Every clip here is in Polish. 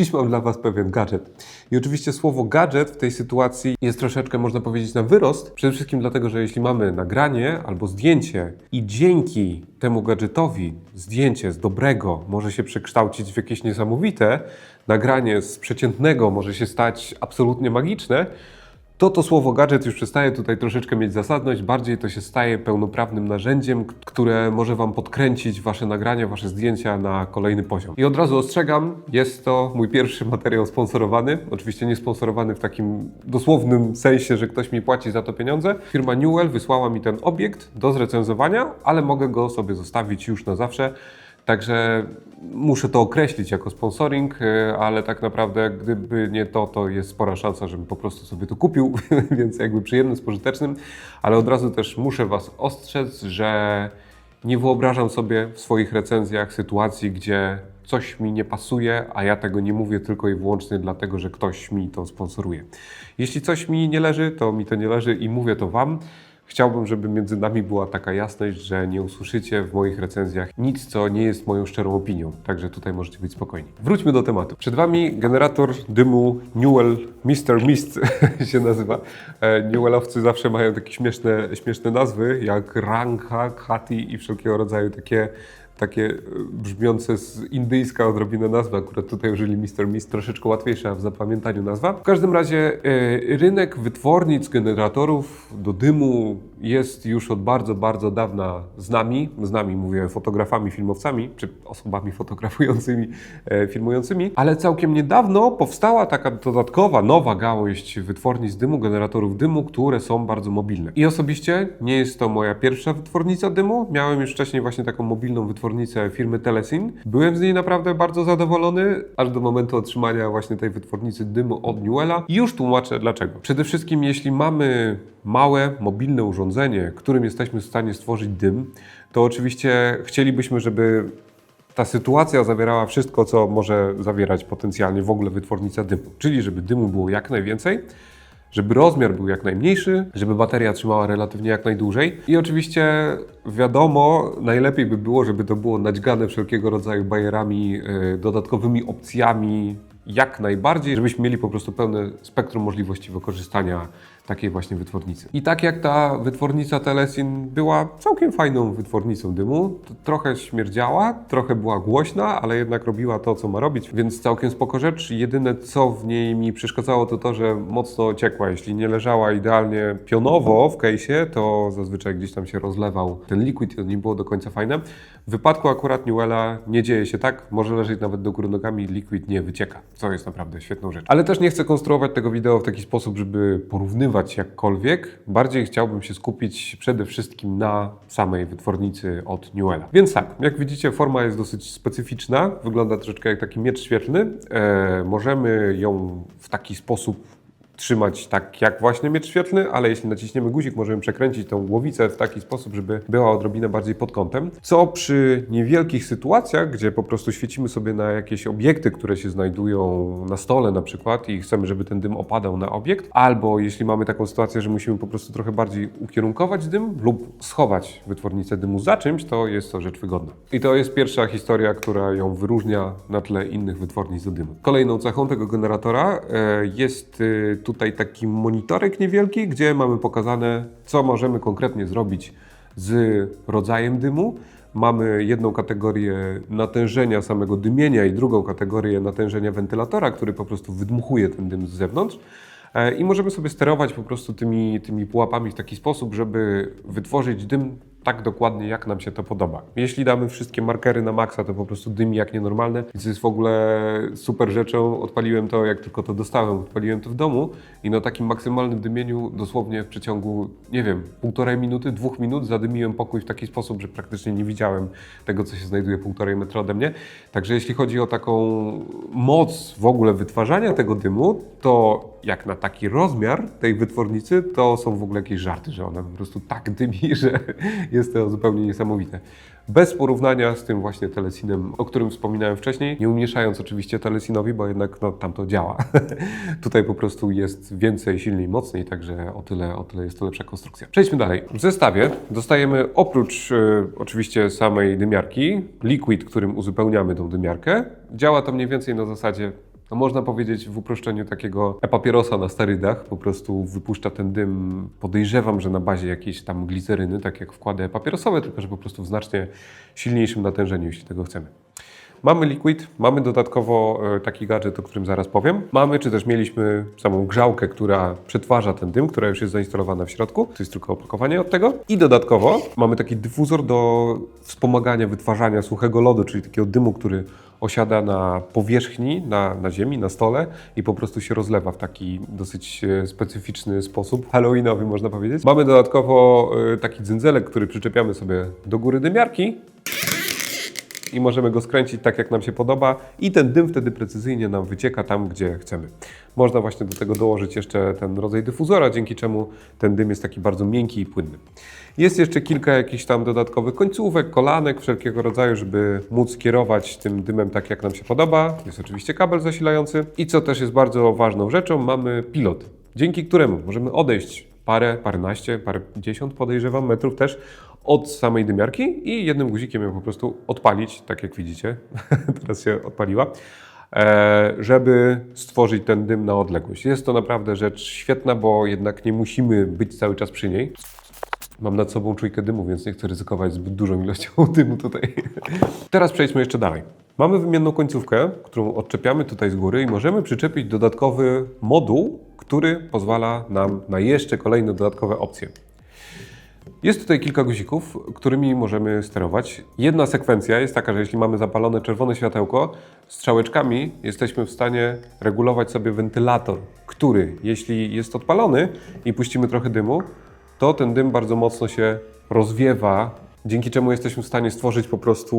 Dziś mam dla Was pewien gadżet. I oczywiście słowo gadżet w tej sytuacji jest troszeczkę, można powiedzieć, na wyrost. Przede wszystkim dlatego, że jeśli mamy nagranie albo zdjęcie i dzięki temu gadżetowi zdjęcie z dobrego może się przekształcić w jakieś niesamowite, nagranie z przeciętnego może się stać absolutnie magiczne, to to słowo gadżet już przestaje tutaj troszeczkę mieć zasadność, bardziej to się staje pełnoprawnym narzędziem, które może Wam podkręcić Wasze nagrania, Wasze zdjęcia na kolejny poziom. I od razu ostrzegam, jest to mój pierwszy materiał sponsorowany, oczywiście nie sponsorowany w takim dosłownym sensie, że ktoś mi płaci za to pieniądze. Firma Newell wysłała mi ten obiekt do zrecenzowania, ale mogę go sobie zostawić już na zawsze. Także muszę to określić jako sponsoring, y, ale tak naprawdę gdyby nie to, to jest spora szansa, żebym po prostu sobie to kupił, więc jakby przyjemnym, spożytecznym, ale od razu też muszę Was ostrzec, że nie wyobrażam sobie w swoich recenzjach sytuacji, gdzie coś mi nie pasuje, a ja tego nie mówię tylko i wyłącznie dlatego, że ktoś mi to sponsoruje. Jeśli coś mi nie leży, to mi to nie leży i mówię to Wam. Chciałbym, żeby między nami była taka jasność, że nie usłyszycie w moich recenzjach nic, co nie jest moją szczerą opinią. Także tutaj możecie być spokojni. Wróćmy do tematu. Przed Wami generator dymu Newell Mr. Mist się nazywa. E, Newellowcy zawsze mają takie śmieszne, śmieszne nazwy, jak Ranka, Kati i wszelkiego rodzaju takie takie e, brzmiące z indyjska odrobinę nazwy. Akurat tutaj użyli Mr. Mist, troszeczkę łatwiejsza w zapamiętaniu nazwa. W każdym razie e, rynek wytwornic generatorów do dymu jest już od bardzo, bardzo dawna z nami. Z nami mówię fotografami, filmowcami, czy osobami fotografującymi, e, filmującymi. Ale całkiem niedawno powstała taka dodatkowa, nowa gałąź wytwornic dymu, generatorów dymu, które są bardzo mobilne. I osobiście nie jest to moja pierwsza wytwornica dymu. Miałem już wcześniej właśnie taką mobilną wytwornicę firmy Telesin. Byłem z niej naprawdę bardzo zadowolony, aż do momentu otrzymania właśnie tej wytwornicy dymu od Newella. I już tłumaczę dlaczego. Przede wszystkim, jeśli mamy małe, mobilne urządzenie, którym jesteśmy w stanie stworzyć dym, to oczywiście chcielibyśmy, żeby ta sytuacja zawierała wszystko, co może zawierać potencjalnie w ogóle wytwornica dymu. Czyli żeby dymu było jak najwięcej, żeby rozmiar był jak najmniejszy, żeby bateria trzymała relatywnie jak najdłużej. I oczywiście wiadomo, najlepiej by było, żeby to było nadźgane wszelkiego rodzaju bajerami, yy, dodatkowymi opcjami, jak najbardziej, żebyśmy mieli po prostu pełne spektrum możliwości wykorzystania takiej właśnie wytwornicy. I tak jak ta wytwornica Telesin była całkiem fajną wytwornicą dymu, trochę śmierdziała, trochę była głośna, ale jednak robiła to, co ma robić, więc całkiem spoko rzecz. Jedyne, co w niej mi przeszkadzało, to to, że mocno ciekła. Jeśli nie leżała idealnie pionowo w case'ie, to zazwyczaj gdzieś tam się rozlewał ten liquid i to nie było do końca fajne. W wypadku akurat Newella nie dzieje się tak, może leżeć nawet do góry nogami, liquid nie wycieka, co jest naprawdę świetną rzeczą. Ale też nie chcę konstruować tego wideo w taki sposób, żeby porównywać jakkolwiek. Bardziej chciałbym się skupić przede wszystkim na samej wytwornicy od Newella. Więc tak, jak widzicie, forma jest dosyć specyficzna, wygląda troszeczkę jak taki miecz świetlny. E, możemy ją w taki sposób trzymać tak jak właśnie miecz świetlny, ale jeśli naciśniemy guzik, możemy przekręcić tą głowicę w taki sposób, żeby była odrobinę bardziej pod kątem. Co przy niewielkich sytuacjach, gdzie po prostu świecimy sobie na jakieś obiekty, które się znajdują na stole na przykład i chcemy, żeby ten dym opadał na obiekt, albo jeśli mamy taką sytuację, że musimy po prostu trochę bardziej ukierunkować dym lub schować wytwornicę dymu za czymś, to jest to rzecz wygodna. I to jest pierwsza historia, która ją wyróżnia na tle innych wytwornic do dymu. Kolejną cechą tego generatora e, jest e, tutaj taki monitorek niewielki, gdzie mamy pokazane, co możemy konkretnie zrobić z rodzajem dymu. Mamy jedną kategorię natężenia samego dymienia i drugą kategorię natężenia wentylatora, który po prostu wydmuchuje ten dym z zewnątrz. E, I możemy sobie sterować po prostu tymi, tymi pułapami w taki sposób, żeby wytworzyć dym tak dokładnie, jak nam się to podoba. Jeśli damy wszystkie markery na maksa, to po prostu dymi jak nienormalne. Więc jest w ogóle super rzeczą. Odpaliłem to, jak tylko to dostałem, odpaliłem to w domu i na takim maksymalnym dymieniu dosłownie w przeciągu, nie wiem, półtorej minuty, dwóch minut zadymiłem pokój w taki sposób, że praktycznie nie widziałem tego, co się znajduje półtorej metra ode mnie. Także jeśli chodzi o taką moc w ogóle wytwarzania tego dymu, to jak na taki rozmiar tej wytwornicy, to są w ogóle jakieś żarty, że ona po prostu tak dymi, że jest to zupełnie niesamowite. Bez porównania z tym właśnie telesinem, o którym wspominałem wcześniej, nie umieszając oczywiście telesinowi, bo jednak no, tam to działa. Tutaj po prostu jest więcej, silniej, mocniej, także o tyle, o tyle jest to lepsza konstrukcja. Przejdźmy dalej. W zestawie dostajemy oprócz e, oczywiście samej dymiarki, liquid, którym uzupełniamy tą dymiarkę. Działa to mniej więcej na zasadzie no można powiedzieć w uproszczeniu takiego e-papierosa na sterydach, po prostu wypuszcza ten dym, podejrzewam, że na bazie jakiejś tam gliceryny, tak jak wkłady papierosowe, tylko że po prostu w znacznie silniejszym natężeniu, jeśli tego chcemy. Mamy liquid, mamy dodatkowo e, taki gadżet, o którym zaraz powiem. Mamy, czy też mieliśmy samą grzałkę, która przetwarza ten dym, która już jest zainstalowana w środku. To jest tylko opakowanie od tego. I dodatkowo mamy taki dyfuzor do wspomagania wytwarzania suchego lodu, czyli takiego dymu, który osiada na powierzchni, na, na ziemi, na stole i po prostu się rozlewa w taki dosyć e, specyficzny sposób, halloweenowy można powiedzieć. Mamy dodatkowo e, taki dzędzelek, który przyczepiamy sobie do góry dymiarki i możemy go skręcić tak, jak nam się podoba i ten dym wtedy precyzyjnie nam wycieka tam, gdzie chcemy. Można właśnie do tego dołożyć jeszcze ten rodzaj dyfuzora, dzięki czemu ten dym jest taki bardzo miękki i płynny. Jest jeszcze kilka jakichś tam dodatkowych końcówek, kolanek wszelkiego rodzaju, żeby móc kierować tym dymem tak, jak nam się podoba. Jest oczywiście kabel zasilający i co też jest bardzo ważną rzeczą, mamy pilot, dzięki któremu możemy odejść parę, paręnaście, parędziesiąt podejrzewam metrów też od samej dymiarki i jednym guzikiem ją po prostu odpalić, tak jak widzicie, teraz się odpaliła, e, żeby stworzyć ten dym na odległość. Jest to naprawdę rzecz świetna, bo jednak nie musimy być cały czas przy niej. Mam nad sobą czujkę dymu, więc nie chcę ryzykować zbyt dużą ilością dymu tutaj. Teraz przejdźmy jeszcze dalej. Mamy wymienną końcówkę, którą odczepiamy tutaj z góry i możemy przyczepić dodatkowy moduł, który pozwala nam na jeszcze kolejne dodatkowe opcje. Jest tutaj kilka guzików, którymi możemy sterować. Jedna sekwencja jest taka, że jeśli mamy zapalone czerwone światełko, strzałeczkami jesteśmy w stanie regulować sobie wentylator, który jeśli jest odpalony i puścimy trochę dymu, to ten dym bardzo mocno się rozwiewa, dzięki czemu jesteśmy w stanie stworzyć po prostu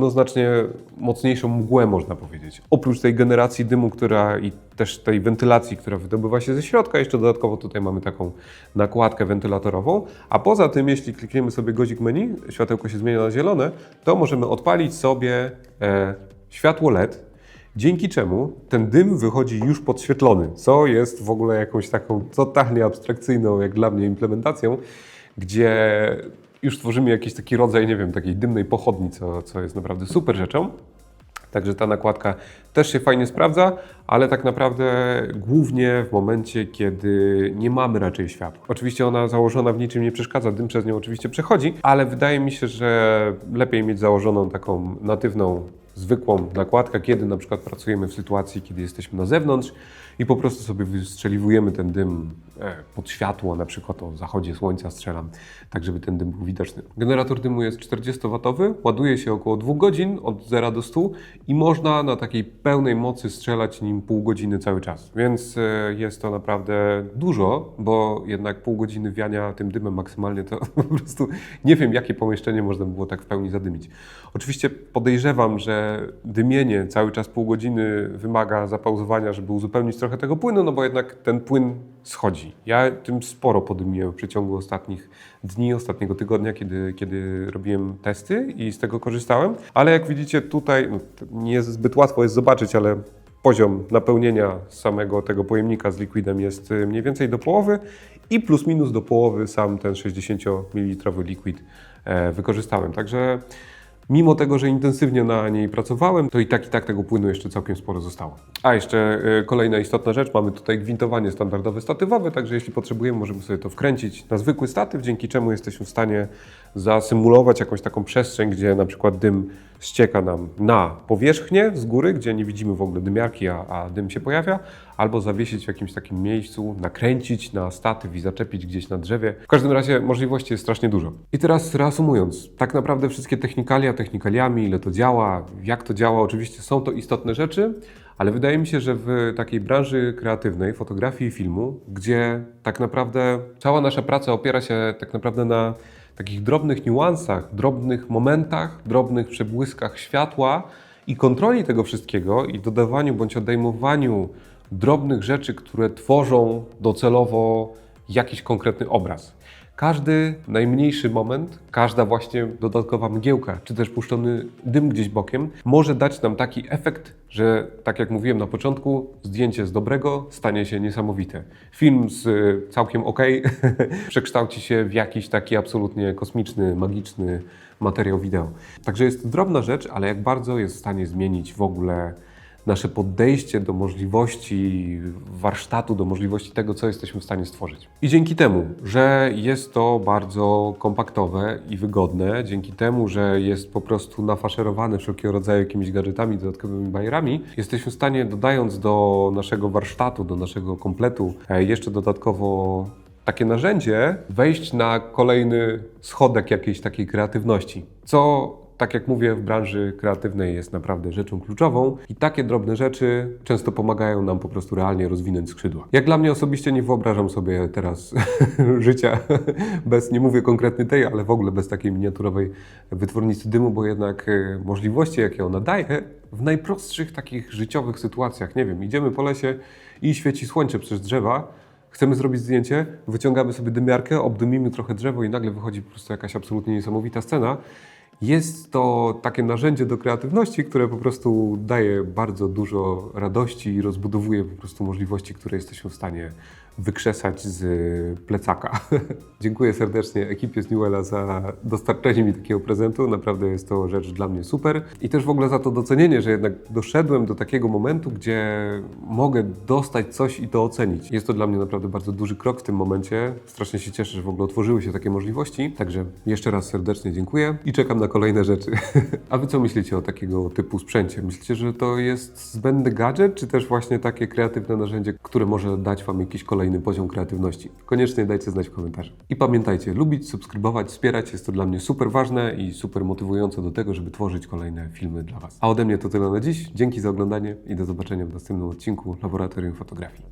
no, znacznie mocniejszą mgłę, można powiedzieć. Oprócz tej generacji dymu, która i też tej wentylacji, która wydobywa się ze środka, jeszcze dodatkowo tutaj mamy taką nakładkę wentylatorową, a poza tym, jeśli klikniemy sobie guzik menu, światełko się zmienia na zielone, to możemy odpalić sobie e, światło LED, Dzięki czemu ten dym wychodzi już podświetlony, co jest w ogóle jakąś taką totalnie abstrakcyjną, jak dla mnie, implementacją, gdzie już tworzymy jakiś taki rodzaj, nie wiem, takiej dymnej pochodni, co, co jest naprawdę super rzeczą. Także ta nakładka też się fajnie sprawdza, ale tak naprawdę głównie w momencie, kiedy nie mamy raczej światła. Oczywiście ona założona w niczym nie przeszkadza, dym przez nią oczywiście przechodzi, ale wydaje mi się, że lepiej mieć założoną taką natywną zwykłą nakładkę, kiedy na przykład pracujemy w sytuacji, kiedy jesteśmy na zewnątrz i po prostu sobie wystrzeliwujemy ten dym e, pod światło, na przykład o zachodzie słońca strzelam, tak żeby ten dym był widoczny. Generator dymu jest 40W, ładuje się około 2 godzin od 0 do 100 i można na takiej pełnej mocy strzelać nim pół godziny cały czas. Więc e, jest to naprawdę dużo, bo jednak pół godziny wiania tym dymem maksymalnie to po prostu nie wiem, jakie pomieszczenie można by było tak w pełni zadymić. Oczywiście podejrzewam, że dymienie cały czas pół godziny wymaga zapauzowania, żeby uzupełnić trochę tego płynu, no bo jednak ten płyn schodzi. Ja tym sporo podymiłem w przeciągu ostatnich dni, ostatniego tygodnia, kiedy, kiedy robiłem testy i z tego korzystałem. Ale jak widzicie tutaj, no, nie jest zbyt łatwo jest zobaczyć, ale poziom napełnienia samego tego pojemnika z liquidem jest y, mniej więcej do połowy i plus minus do połowy sam ten 60 ml liquid wykorzystałem. Także Mimo tego, że intensywnie na niej pracowałem, to i tak i tak tego płynu jeszcze całkiem sporo zostało. A jeszcze y, kolejna istotna rzecz, mamy tutaj gwintowanie standardowe statywowe, także jeśli potrzebujemy, możemy sobie to wkręcić na zwykły statyw, dzięki czemu jesteśmy w stanie zasymulować jakąś taką przestrzeń, gdzie na przykład dym ścieka nam na powierzchnię z góry, gdzie nie widzimy w ogóle dymiarki, a, a dym się pojawia, albo zawiesić w jakimś takim miejscu, nakręcić na statyw i zaczepić gdzieś na drzewie. W każdym razie możliwości jest strasznie dużo. I teraz reasumując, tak naprawdę wszystkie technikalia technikaliami, ile to działa, jak to działa, oczywiście są to istotne rzeczy, ale wydaje mi się, że w takiej branży kreatywnej, fotografii i filmu, gdzie tak naprawdę cała nasza praca opiera się tak naprawdę na takich drobnych niuansach, drobnych momentach, drobnych przebłyskach światła i kontroli tego wszystkiego i dodawaniu bądź odejmowaniu drobnych rzeczy, które tworzą docelowo jakiś konkretny obraz. Każdy najmniejszy moment, każda właśnie dodatkowa mgiełka, czy też puszczony dym gdzieś bokiem, może dać nam taki efekt, że tak jak mówiłem na początku, zdjęcie z dobrego stanie się niesamowite. Film z y, całkiem ok przekształci się w jakiś taki absolutnie kosmiczny, magiczny materiał wideo. Także jest to drobna rzecz, ale jak bardzo jest w stanie zmienić w ogóle nasze podejście do możliwości warsztatu, do możliwości tego, co jesteśmy w stanie stworzyć. I dzięki temu, że jest to bardzo kompaktowe i wygodne, dzięki temu, że jest po prostu nafaszerowane wszelkiego rodzaju jakimiś gadżetami, dodatkowymi bajerami, jesteśmy w stanie, dodając do naszego warsztatu, do naszego kompletu, e, jeszcze dodatkowo takie narzędzie, wejść na kolejny schodek jakiejś takiej kreatywności. Co, tak jak mówię, w branży kreatywnej jest naprawdę rzeczą kluczową i takie drobne rzeczy często pomagają nam po prostu realnie rozwinąć skrzydła. Jak dla mnie osobiście nie wyobrażam sobie teraz życia bez, nie mówię konkretnie tej, ale w ogóle bez takiej miniaturowej wytwornicy dymu, bo jednak e, możliwości, jakie ona daje, w najprostszych takich życiowych sytuacjach, nie wiem, idziemy po lesie i świeci słońce przez drzewa, chcemy zrobić zdjęcie, wyciągamy sobie dymiarkę, obdymimy trochę drzewo i nagle wychodzi po prostu jakaś absolutnie niesamowita scena. Jest to takie narzędzie do kreatywności, które po prostu daje bardzo dużo radości i rozbudowuje po prostu możliwości, które jesteśmy w stanie wykrzesać z plecaka. Dziękuję serdecznie ekipie z Newella za dostarczenie mi takiego prezentu. Naprawdę jest to rzecz dla mnie super. I też w ogóle za to docenienie, że jednak doszedłem do takiego momentu, gdzie mogę dostać coś i to ocenić. Jest to dla mnie naprawdę bardzo duży krok w tym momencie. Strasznie się cieszę, że w ogóle otworzyły się takie możliwości. Także jeszcze raz serdecznie dziękuję i czekam na kolejne rzeczy. A wy co myślicie o takiego typu sprzęcie? Myślicie, że to jest zbędny gadżet, czy też właśnie takie kreatywne narzędzie, które może dać wam jakiś kolejny poziom kreatywności? Koniecznie dajcie znać w komentarzu. I pamiętajcie, lubić, subskrybować, wspierać jest to dla mnie super ważne i super motywujące do tego, żeby tworzyć kolejne filmy dla was. A ode mnie to tyle na dziś. Dzięki za oglądanie i do zobaczenia w następnym odcinku Laboratorium Fotografii.